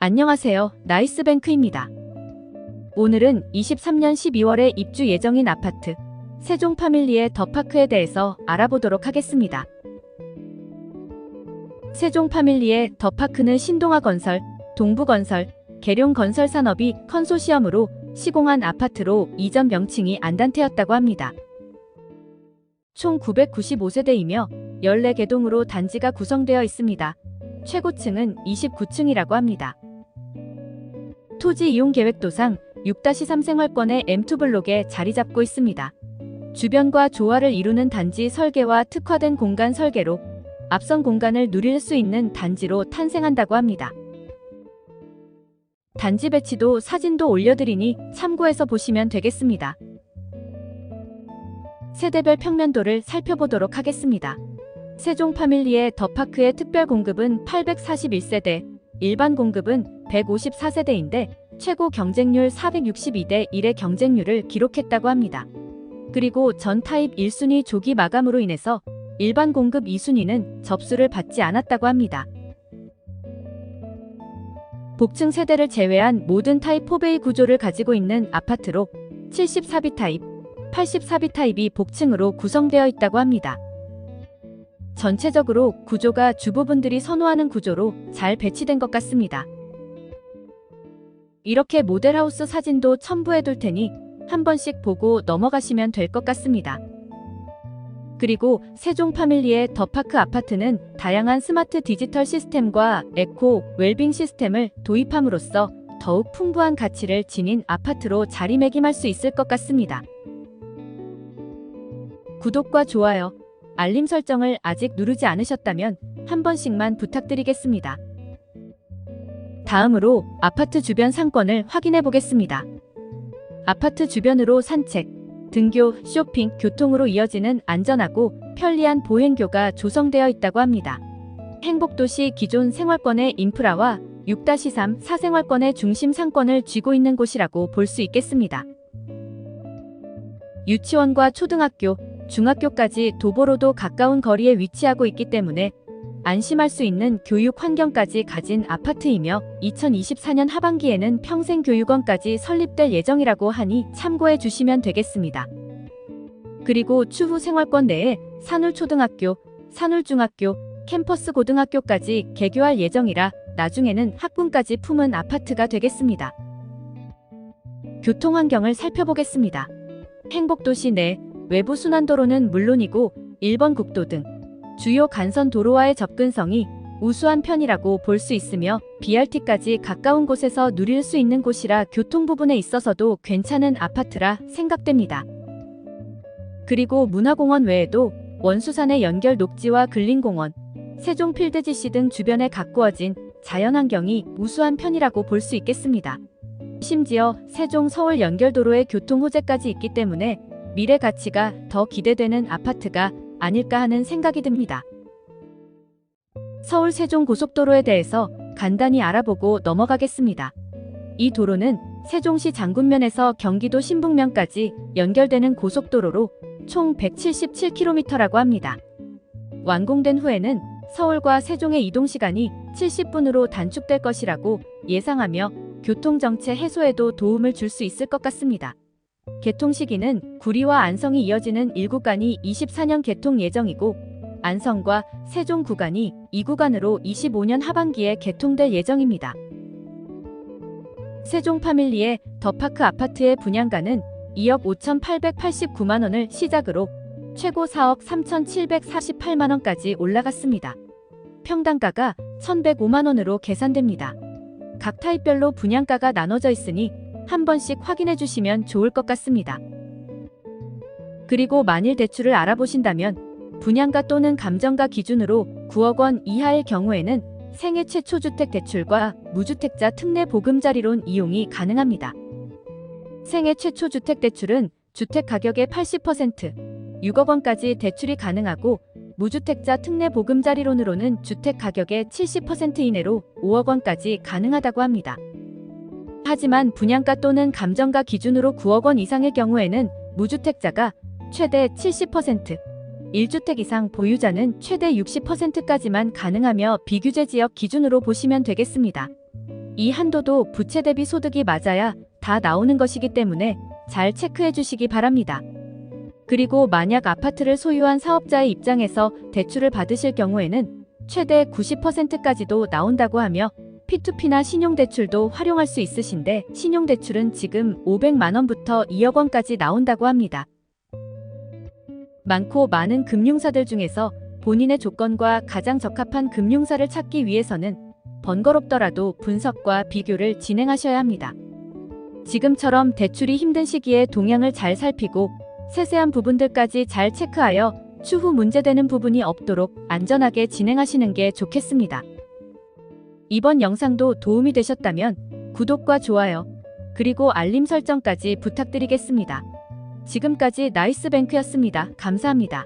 안녕하세요. 나이스뱅크입니다. 오늘은 23년 12월에 입주 예정인 아파트 세종 파밀리의 더파크에 대해서 알아보도록 하겠습니다. 세종 파밀리의 더파크는 신동아 건설, 동부 건설, 계룡 건설 산업이 컨소시엄으로 시공한 아파트로 이전 명칭이 안단테였다고 합니다. 총 995세대이며 14개동으로 단지가 구성되어 있습니다. 최고층은 29층이라고 합니다. 토지 이용 계획도상 6-3 생활권의 M2 블록에 자리 잡고 있습니다. 주변과 조화를 이루는 단지 설계와 특화된 공간 설계로 앞선 공간을 누릴 수 있는 단지로 탄생한다고 합니다. 단지 배치도 사진도 올려드리니 참고해서 보시면 되겠습니다. 세대별 평면도를 살펴보도록 하겠습니다. 세종 파밀리의 더파크의 특별 공급은 841세대, 일반 공급은 154세대인데 최고 경쟁률 462대 1의 경쟁률을 기록했다고 합니다. 그리고 전 타입 1순위 조기 마감으로 인해서 일반 공급 2순위는 접수를 받지 않았다고 합니다. 복층 세대를 제외한 모든 타입 4베이 구조를 가지고 있는 아파트로 74비 타입, 84비 타입이 복층으로 구성되어 있다고 합니다. 전체적으로 구조가 주부분들이 선호하는 구조로 잘 배치된 것 같습니다. 이렇게 모델하우스 사진도 첨부해 둘 테니 한 번씩 보고 넘어가시면 될 것 같습니다. 그리고 세종 파밀리의 더파크 아파트는 다양한 스마트 디지털 시스템과 에코 웰빙 시스템을 도입함으로써 더욱 풍부한 가치를 지닌 아파트로 자리매김할 수 있을 것 같습니다. 구독과 좋아요, 알림 설정을 아직 누르지 않으셨다면 한 번씩만 부탁드리겠습니다. 다음으로 아파트 주변 상권을 확인해 보겠습니다. 아파트 주변으로 산책, 등교, 쇼핑, 교통으로 이어지는 안전하고 편리한 보행교가 조성되어 있다고 합니다. 행복도시 기존 생활권의 인프라와 6-3 사생활권의 중심 상권을 쥐고 있는 곳이라고 볼 수 있겠습니다. 유치원과 초등학교, 중학교까지 도보로도 가까운 거리에 위치하고 있기 때문에 안심할 수 있는 교육 환경까지 가진 아파트이며 2024년 하반기에는 평생교육원까지 설립될 예정이라고 하니 참고해 주시면 되겠습니다. 그리고 추후 생활권 내에 산울초등학교, 산울중학교, 캠퍼스 고등학교까지 개교할 예정이라 나중에는 학군까지 품은 아파트가 되겠습니다. 교통 환경을 살펴보겠습니다. 행복도시 내 외부 순환도로는 물론이고 1번 국도 등 주요 간선 도로와의 접근성이 우수한 편이라고 볼 수 있으며 BRT까지 가까운 곳에서 누릴 수 있는 곳이라 교통 부분에 있어서도 괜찮은 아파트라 생각됩니다. 그리고 문화공원 외에도 원수산의 연결 녹지와 근린공원, 세종 필드지시 등 주변에 가꾸어진 자연환경이 우수한 편이라고 볼 수 있겠습니다. 심지어 세종 서울 연결도로의 교통 호재까지 있기 때문에 미래 가치가 더 기대되는 아파트가 아닐까 하는 생각이 듭니다. 서울 세종 고속도로에 대해서 간단히 알아보고 넘어가겠습니다. 이 도로는 세종시 장군면에서 경기도 신북면까지 연결되는 고속도로로 총 177km라고 합니다. 완공된 후에는 서울과 세종의 이동 시간이 70분으로 단축될 것이라고 예상하며 교통정체 해소에도 도움을 줄 수 있을 것 같습니다. 개통 시기는 구리와 안성이 이어지는 1구간이 24년 개통 예정이고 안성과 세종 구간이 2구간으로 25년 하반기에 개통될 예정입니다. 세종 파밀리의 더파크 아파트의 분양가는 2억 5,889만 원을 시작으로 최고 4억 3,748만 원까지 올라갔습니다. 평당가가 1,105만 원으로 계산됩니다. 각 타입별로 분양가가 나눠져 있으니 한 번씩 확인해 주시면 좋을 것 같습니다. 그리고 만일 대출을 알아보신다면 분양가 또는 감정가 기준으로 9억 원 이하일 경우에는 생애 최초 주택 대출과 무주택자 특례 보금자리론 이용이 가능합니다. 생애 최초 주택 대출은 주택 가격의 80%, 6억 원까지 대출이 가능하고 무주택자 특례 보금자리론으로는 주택 가격의 70% 이내로 5억 원까지 가능하다고 합니다. 하지만 분양가 또는 감정가 기준으로 9억 원 이상의 경우에는 무주택자가 최대 70%, 1주택 이상 보유자는 최대 60%까지만 가능하며 비규제 지역 기준으로 보시면 되겠습니다. 이 한도도 부채 대비 소득이 맞아야 다 나오는 것이기 때문에 잘 체크해 주시기 바랍니다. 그리고 만약 아파트를 소유한 사업자의 입장에서 대출을 받으실 경우에는 최대 90%까지도 나온다고 하며 P2P나 신용대출도 활용할 수 있으신데 신용대출은 지금 500만 원부터 2억 원까지 나온다고 합니다. 많고 많은 금융사들 중에서 본인의 조건과 가장 적합한 금융사를 찾기 위해서는 번거롭더라도 분석과 비교를 진행하셔야 합니다. 지금처럼 대출이 힘든 시기에 동향을 잘 살피고 세세한 부분들까지 잘 체크하여 추후 문제되는 부분이 없도록 안전하게 진행하시는 게 좋겠습니다. 이번 영상도 도움이 되셨다면 구독과 좋아요, 그리고 알림 설정까지 부탁드리겠습니다. 지금까지 나이스뱅크였습니다. 감사합니다.